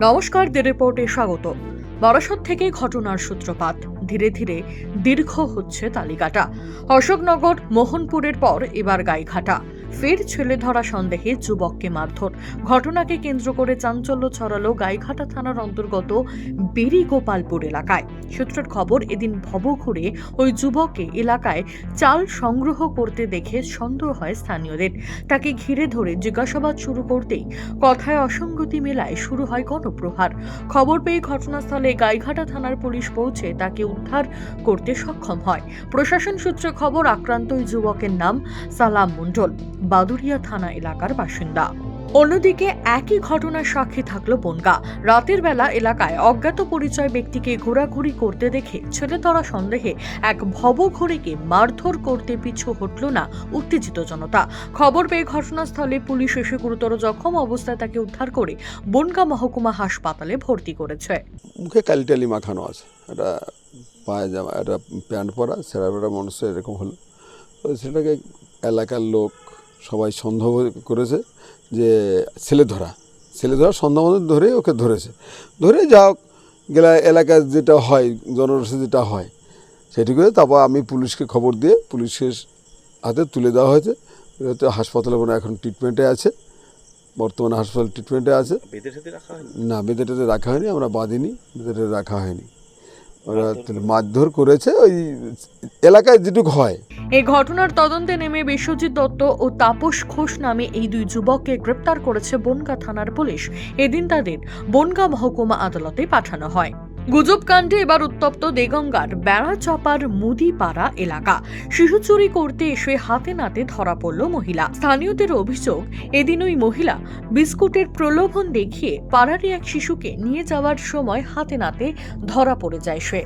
নমস্কার দি রিপোর্টে স্বাগত। বারাসত থেকে ঘটনার সূত্রপাত। ধীরে ধীরে দীর্ঘ হচ্ছে তালিকাটা। অশোকনগর, মোহনপুরের পর এবার গাইঘাটা। ফের ছেলে ধরা সন্দেহে যুবককে মারধর। ঘটনাকে কেন্দ্র করে চাঞ্চল্য ছড়ালো গাইঘাটা থানার অন্তর্গত বেরিগোপালপুর এলাকায়। সূত্রের খবর, এদিন ভব ঘুরে ওই যুবককে এলাকায় চাল সংগ্রহ করতে দেখে সন্দেহ হয় স্থানীয়দের। তাকে ঘিরে ধরে জিজ্ঞাসাবাদ শুরু করতেই কথায় অসঙ্গতি মেলায় শুরু হয় গণপ্রহার। খবর পেয়ে ঘটনাস্থলে গাইঘাটা থানার পুলিশ পৌঁছে তাকে উদ্ধার করতে সক্ষম হয়। প্রশাসন সূত্রে খবর, আক্রান্ত ওই যুবকের নাম সালাম মণ্ডল। বাদুরিয়া থানা এলাকার বাসিন্দা। অন্যদিকে একই ঘটনার সাক্ষী থাকল বনগা। রাতের বেলা এলাকায় অজ্ঞাত পরিচয় ব্যক্তিকে ঘোরাঘুরি করতে দেখে ছেলে ধরা সন্দেহে এক ভবঘুরিকে মারধর করতে পিছু হটল না উত্তেজিত জনতা। খবর পেয়ে ঘটনাস্থলে পুলিশ এসে গুরুতর জখম অবস্থায় তাকে উদ্ধার করে বনগা মহকুমা হাসপাতালে ভর্তি করেছে। মুখে কালি টালি মাখানো আছে। একটা পায়ে জামা প্যান্ট পরা সেরা মানুষের এরকম হলো। সেটাকে এলাকার লোক সবাই সন্দেহ করেছে যে ছেলে ধরা ছেলে ধরা সন্দেহ মতো ধরে ওকে ধরেছে। ধরে যা হোক গেলা এলাকার যেটা হয় জনরসে যেটা হয় সেটি করে তারপর আমি পুলিশকে খবর দিয়ে পুলিশের হাতে তুলে দেওয়া হয়েছে। হয়তো হাসপাতালে মনে এখন ট্রিটমেন্টে আছে বর্তমানে হাসপাতাল ট্রিটমেন্টে আছে। না বেঁধেটাতে রাখা হয়নি আমরা বাঁধিনি বেঁধেটা রাখা হয়নি। ওরা মারধর করেছে ওই এলাকায় যেটুকু হয়। এই ঘটনার তদন্তে নেমে বিশ্বজিৎ দত্ত ও তাপস ঘোষ নামে এই দুই যুবককে গ্রেপ্তার করেছে বনগা থানার পুলিশ। এদিন তাদের বনগা মহকুমা আদালতে পাঠানো হয়। গুজব কাণ্ডে এবার উত্তপ্ত দেগঙ্গার বেড়াচাপার মুদিপাড়া এলাকা। শিশু চুরি করতে এসে হাতে নাতে ধরা পড়ল মহিলা। স্থানীয়দের অভিযোগ এদিন ওই মহিলা বিস্কুটের প্রলোভন দেখিয়ে পাড়ারই এক শিশুকে নিয়ে যাওয়ার সময় হাতে নাতে ধরা পড়ে যায় সে।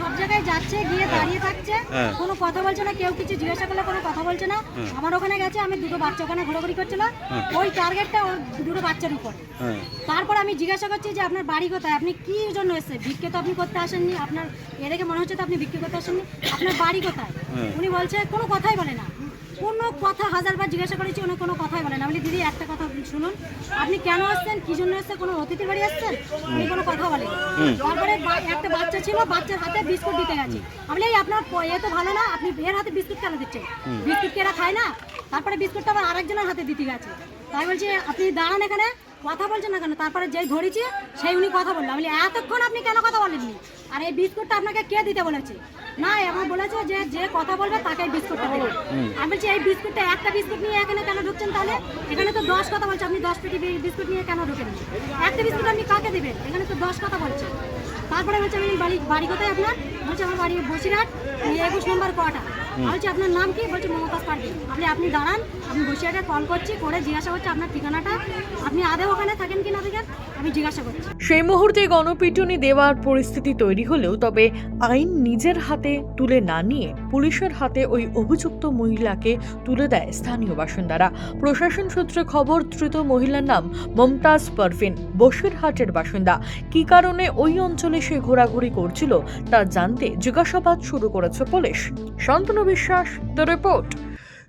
সব জায়গায় যাচ্ছে গিয়ে দাঁড়িয়ে থাকছে। হ্যাঁ। কোনো কথা বলছে না কেউ কিছু জিজ্ঞাসা করলে কোনো কথা বলছে না। আমার ওখানে গেছে আমি দুটো বাচ্চা ওখানে ঘোরাঘুরি করছিল। ওই টার্গেটটা ওর দুটো বাচ্চার উপরে। হ্যাঁ। তারপর আমি জিজ্ঞাসা করছি যে আপনার বাড়ি কোথায়? আপনি কি জন্য এসেছেন? ভিক্ষে তো আপনি করতে আসেননি আপনার এ দেখে মনে হচ্ছে তো আপনি ভিক্ষে করতে আসেননি আপনার বাড়ি কোথায়? হ্যাঁ। উনি বলছে কোনো কথাই বলে না। কোনো কথা হাজারবার জিজ্ঞাসা করেছি উনি কোনো কথাই বলে না। বলি দিদি একটা কথা শুনুন আপনি কেন আসছেন? কি জন্য এসছেন? কোনো অতিথির বাড়ি আসছেন উনি কোনো কথা বলে তারপরে একটা বাচ্চা ছিল বাচ্চার হাতে বিস্কুট দিতে গেছে। আমি এই আপনার এ তো ভালো না আপনি এর হাতে বিস্কুট কেন দিচ্ছেন? বিস্কুট কেরা খায় না? তারপরে বিস্কুটটা আবার আরেকজনের হাতে দিতে গেছে। তাই বলছি আপনি দাঁড়ান এখানে কথা বলছেন না কেন? তারপরে যেই ধরেছে, সেই উনি কথা বলল। আমি এতক্ষণ আপনি কেন কথা বলেননি? আর এই বিস্কুটটা আপনাকে কে দিতে বলেছে? না আমার বলেছে যে যে কথা বলবে তাকে বিস্কুটটা দেবে। আমি বলছি এই বিস্কুটটা একটা বিস্কুট নিয়ে এখানে কেন ঢুকছেন তাহলে? এখানে তো দশ কথা বলছে আপনি দশ পেটি বিস্কুট নিয়ে কেন ঢুকেন? একটা বিস্কুট আপনি কাকে দেবেন? এখানে তো দশ কথা বলছে। তারপরে বলছে আমি বাড়ি বাড়ি কোথায় আপনার? বলছে আমার বাড়ি বসিরহাট একুশ নম্বর কটা বলছি আপনার নাম কি? বলছে মমতাজ পারভিন আপনি আপনি দাঁড়ান আমি বসিরহাটে কল করছি করে জিজ্ঞাসা করছি আপনার ঠিকানাটা। আপনি আদৌ ওখানে থাকেন কি না থাকেন? সেই মুহূর্তে গণপিটুনি দেওয়ার পরিস্থিতি তৈরি হলেও তবে আইন নিজের হাতে তুলে না নিয়ে পুলিশের হাতে ওই অভিযুক্ত মহিলাকে তুলে দেয় স্থানীয় বাসিন্দারা। প্রশাসন সূত্রে খবর, ধৃত মহিলার নাম মমতাজ পারভিন, বসিরহাটের বাসিন্দা। কি কারণে ওই অঞ্চলে সে ঘোরাঘুরি করছিল তা জানতে জিজ্ঞাসাবাদ শুরু করেছে পুলিশ। শান্তনু বিশ্বাস, দ্য রিপোর্ট।